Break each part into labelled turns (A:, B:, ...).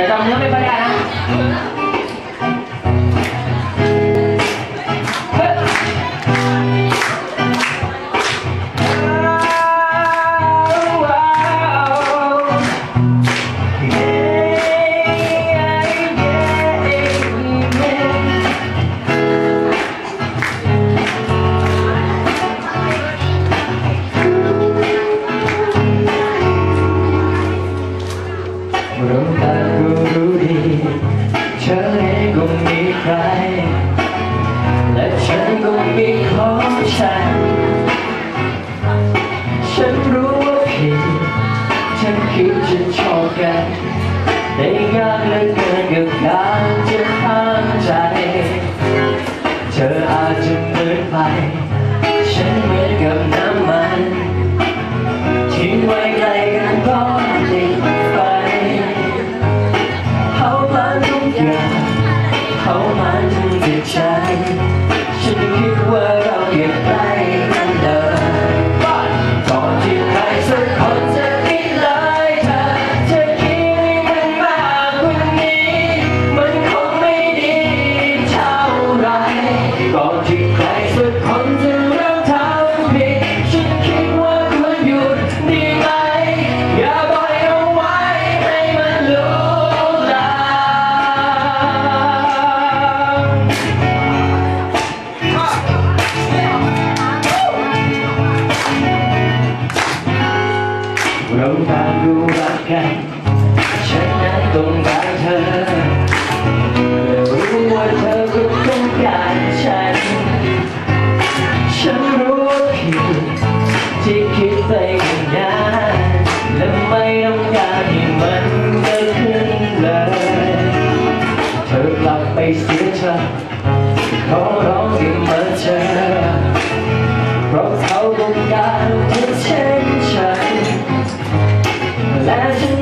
A: Pero no me pagarán. Imagine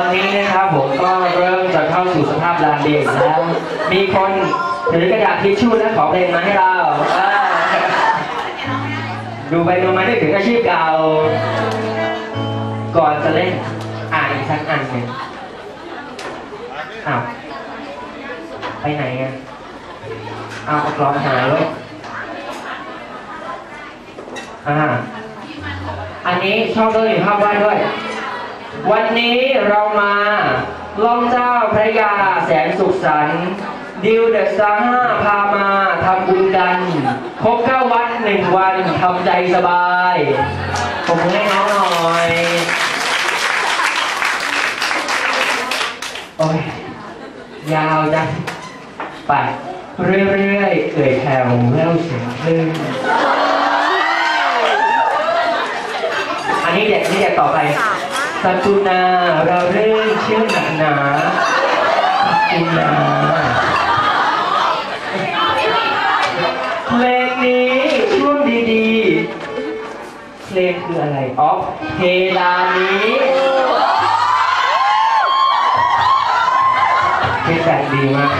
A: อนนี้นะครับผมก็เริ่มจะเข้าสู่สภาพลานเด็กแล้ว มีคนถือกระดาษทิชชู่และขอเพลงมาให้เราดูไปดูมาได้ถึงอาชีพเก่า ก่อนจะเล่นอ่านอีกสักอันหนึ่งอ้าวไปไหนอะเอากลองหาลูกอ่าอันนี้ชอบด้วยภาพวาดด้วย วันนี้เรามาล่องเจ้าพระยาแสนสุขสันต์ดิวเดอะสตาห้าพามาทำบุญกันครบเก้าวัดหนึ่งวันทำใจสบายผมให้น้องหน่อยโอ้ยยาวจังไปเรื่อยๆเอ่ยแถวเล่าเสียงคลื่นอันนี้เด็กนี่เด็กต่อไป สักุณาเราเรื่อยเชื่อหนักหนาสักุณาเพลงนี้ช่วงดีๆ เพลงคืออะไรอ๋อเพลานี้ฟีดแบ็กดีมาก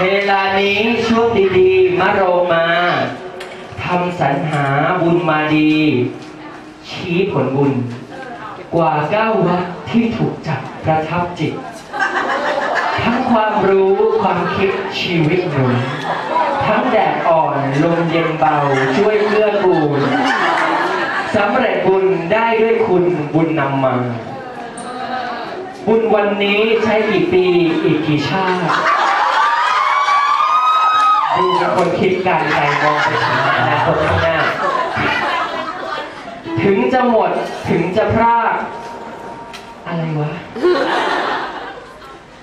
A: เวลานี้ช่วงดีๆมาโรมาทำสรรหาบุญมาดี ชี้ผลบุญ กว่าเก้าวัดที่ถูกจับประทับจิต ทั้งความรู้ความคิดชีวิตหนุนทั้งแดดอ่อนลมเย็นเบาช่วยเกื้อกูลสำเร็จบุญได้ด้วยคุณบุญนำมา บุญวันนี้ใช้กี่ปีอีกกี่ชาติดูคนคิดการใจมองไปถึงอนาคตข้างหน้า ถึงจะหมดถึงจะพรากอะไรวะ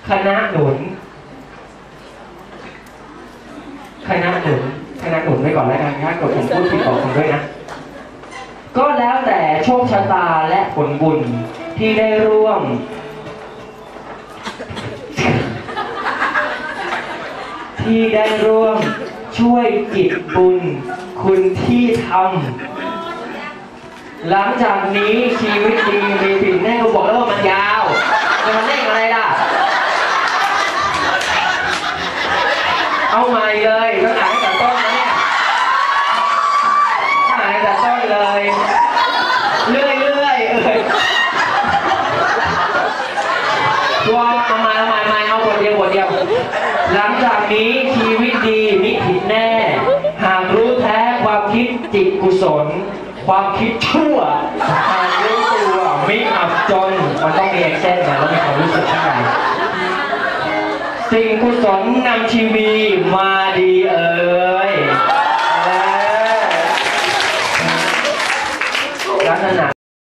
A: คณะหนุน คณะหนุนคณะหนุนไว้ก่อนแล้วกันถ้าเกิดผมพูดผิดบอกผมด้วยนะ ก็แล้วแต่โชคชะตาและผลบุญที่ได้ร่วม ที่ได้ร่วมช่วยกิจบุญ คุณที่ทำ หลังจากนี้ชีวิตดีมีผิดแน่ก็บอกแล้วว่ามันยาวจะมันเล่นอะไรล่ะ เอาใหม่เลยต้องอ่านตั้แต่ต้นนะเนี่ยต้องอ่านตั้งแต่ต้นเลย เรื่อยๆเอ้ยตัวเอามาเอามาเอามาเอาบทเดียวบทเดียว หลังจากนี้ชีวิตดีมิผิดแน่ หากรู้แท้ความคิดจิตกุศล ความคิดชั่วการรู้ตัวไม่อับจน มันต้องมีแอคเซนต์นแล้วมีความรู้สึกข้างในสิ่งกุศลนำทีวีมาดีเออ